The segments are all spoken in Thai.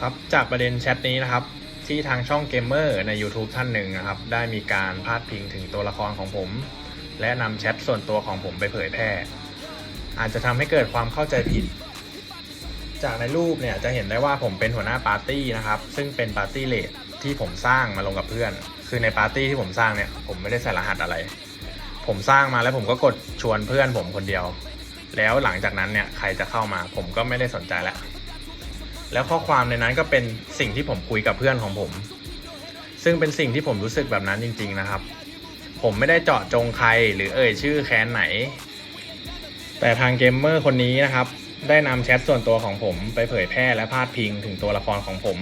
ครับจากประเด็นแชทนี้นะครับ ที่ทางช่องเกมเมอร์ใน YouTube ท่านหนึ่งนะครับ ได้มีการพาดพิงถึงตัวละครของผม และนำแชทส่วนตัวของผมไปเผยแพร่ อาจจะทำให้เกิดความเข้าใจผิด จากในรูปเนี่ยจะเห็นได้ว่าผมเป็นหัวหน้าปาร์ตี้นะครับ ซึ่งเป็นปาร์ตี้เลดที่ผมสร้างมาลงกับเพื่อน คือในปาร์ตี้ที่ผมสร้างเนี่ยผมไม่ได้ใส่รหัสอะไร ผมสร้างมาแล้วผมก็กดชวนเพื่อนผมคนเดียว แล้วหลังจากนั้นเนี่ยใครจะเข้ามาผมก็ไม่ได้สนใจแล้ว แล้วข้อความในนั้นก็เป็นสิ่งที่ผมคุยกับเพื่อนของผม ซึ่งเป็นสิ่งที่ผมรู้สึกแบบนั้นจริง ๆนะครับ ผมไม่ได้เจาะจงใครหรือเอ่ยชื่อแค้นไหน แต่ทางเกมเมอร์คนนี้นะครับ ได้นำแชทส่วนตัวของผมไปเผยแพร่และพาดพิงถึงตัวละครของผม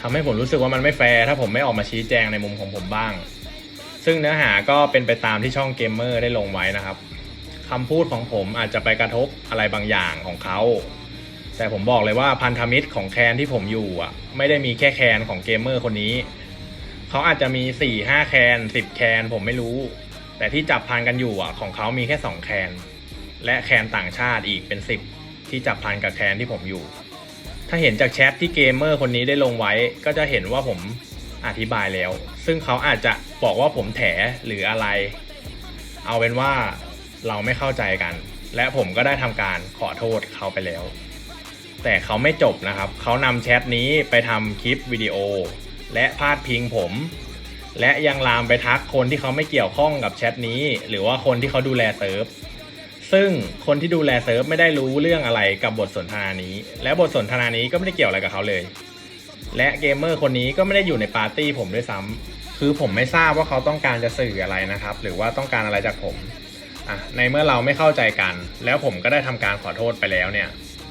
ทำให้ผมรู้สึกว่ามันไม่แฟร์ถ้าผมไม่ออกมาชี้แจงในมุมของผมบ้าง ซึ่งเนื้อหาก็เป็นไปตามที่ช่องเกมเมอร์ได้ลงไว้นะครับคำพูดของผมอาจจะไปกระทบอะไรบางอย่างของเขา แต่ผมบอกเลยว่าพันธมิตรของแคนที่ผมอยู่อะ ไม่ได้มีแค่แคนของเกมเมอร์คนนี้ เขาอาจจะมี4ี่ห้าแคนสิบแคนผมไม่รู้ แต่ที่จับพันกันอยู่อะ ของเขามีแค่2แคนและแคนต่างชาติอีกเป็น10ที่จับพันกับแคนที่ผมอยู่ ถ้าเห็นจากแชทที่เกมเมอร์คนนี้ได้ลงไว้ ก็จะเห็นว่าผมอธิบายแล้ว ซึ่งเขาอาจจะบอกว่าผมแถหรืออะไร เอาเป็นว่าเราไม่เข้าใจกัน และผมก็ได้ทำการขอโทษเขาไปแล้ว แต่เขาไม่จบนะครับ เขานำแชทนี้ไปทำคลิปวิดีโอ และพาดพิงผม และยังลามไปทักคนที่เขาไม่เกี่ยวข้องกับแชทนี้ หรือว่าคนที่เขาดูแลเซิร์ฟซึ่งคนที่ดูแลเซิร์ฟไม่ได้รู้เรื่องอะไรกับบทสนทนานี้ และบทสนทนานี้ก็ไม่ได้เกี่ยวอะไรกับเขาเลย และเกมเมอร์คนนี้ก็ไม่ได้อยู่ในปาร์ตี้ผมด้วยซ้ำคือผมไม่ทราบว่าเขาต้องการจะสื่ออะไรนะครับ หรือว่าต้องการอะไรจากผมอะในเมื่อเราไม่เข้าใจกัน แล้วผมก็ได้ทำการขอโทษไปแล้วเนี่ย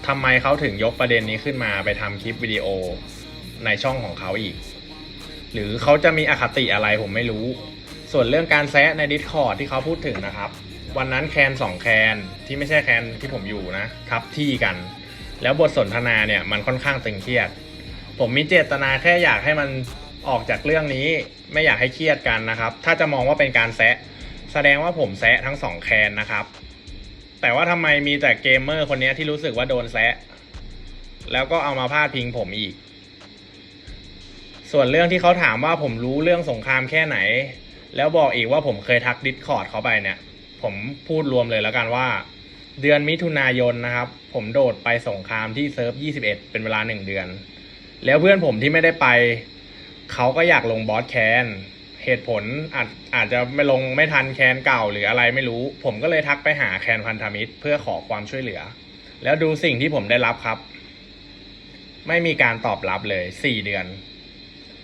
ทำไมเขาถึงยกประเด็นนี้ขึ้นมาไปทำคลิปวิดีโอในช่องของเขาอีก หรือเขาจะมีอคติอะไรผมไม่รู้ ส่วนเรื่องการแซะใน Discord ที่เขาพูดถึงนะครับ วันนั้นแคนสองแคนที่ไม่ใช่แคนที่ผมอยู่นะทับที่กัน แล้วบทสนทนาเนี่ยมันค่อนข้างตึงเครียด ผมมีเจตนาแค่อยากให้มันออกจากเรื่องนี้ไม่อยากให้เครียดกันนะครับ ถ้าจะมองว่าเป็นการแซะแสดงว่าผมแซะทั้งสองแคนนะครับ แต่ว่าทำไมมีแต่เกมเมอร์คนนี้ที่รู้สึกว่าโดนแซะ แล้วก็เอามาพาดพิงผมอีก ส่วนเรื่องที่เขาถามว่าผมรู้เรื่องสงครามแค่ไหน แล้วบอกอีกว่าผมเคยทักดิสคอร์ดเขาไปเนี่ย ผมพูดรวมเลยแล้วกันว่า เดือนมิถุนายนนะครับ ผมโดดไปสงครามที่เซิร์ฟ 21 เป็นเวลา1เดือน แล้วเพื่อนผมที่ไม่ได้ไป เขาก็อยากลงบอสแคน เหตุผลอาจอาจจะไม่ลงไม่ทันแคนเก่าหรืออะไรไม่รู้ ผมก็เลยทักไปหาแคนพันธมิตร เพื่อขอความช่วยเหลือ แล้วดูสิ่งที่ผมได้รับครับ ไม่มีการตอบรับเลยสี่เดือน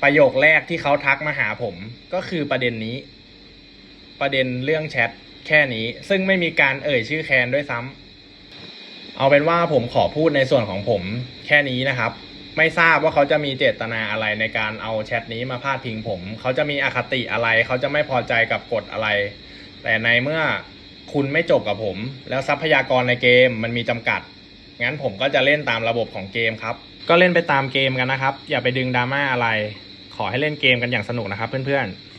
ประโยคแรกที่เขาทักมาหาผมก็คือประเด็นนี้ ประเด็นเรื่องแชทแค่นี้ ซึ่งไม่มีการเอ่ยชื่อแคนด้วยซ้ำเอาเป็นว่าผมขอพูดในส่วนของผมแค่นี้นะครับ ไม่ทราบว่าเขาจะมีเจตนาอะไรในการเอาแชทนี้มาพาดพิงผม เขาจะมีอคติอะไร เขาจะไม่พอใจกับกฎอะไร แต่ในเมื่อคุณไม่จบกับผม แล้วทรัพยากรในเกมมันมีจำกัด งั้นผมก็จะเล่นตามระบบของเกมครับ ก็เล่นไปตามเกมกันนะครับ อย่าไปดึงดราม่าอะไร ขอให้เล่นเกมกันอย่างสนุกนะครับเพื่อนๆ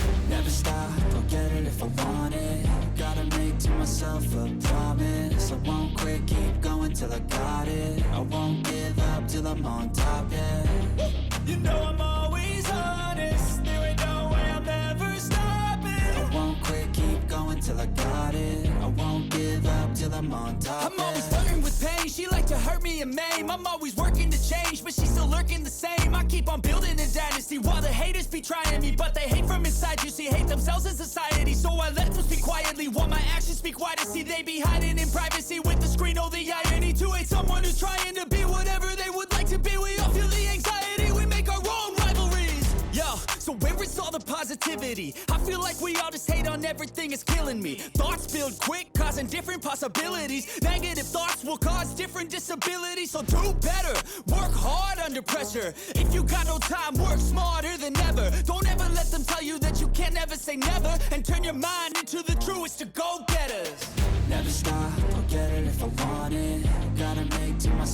Myself a promise I won't quit, keep going till I got it I won't give up till I'm on top, yeah You know I'm always honest. There ain't no way I'm ever stopping. I won't quit, keep going till I got it. I won't give up till I'm on top. I'm always flirting with pain. She like to hurt me and maim. I'm always working to change, but she's still lurking the same. I keep on building a dynasty while the haters be trying me, but they hate from inside. You see, hate themselves in society, so I let them speak quietly while my actions speak. See, they be hiding in privacy with the screen. Oh, the irony to hate someone who's trying positivity? I feel like we all just hate on everything, it's killing me. Thoughts build quick, causing different possibilities. Negative thoughts will cause different disabilities. So do better, work hard under pressure. If you got no time, work smarter than ever. Don't ever let them tell you that you can't ever say never. And turn your mind into the truest to go getters. Never stop, I'll get it if I want it.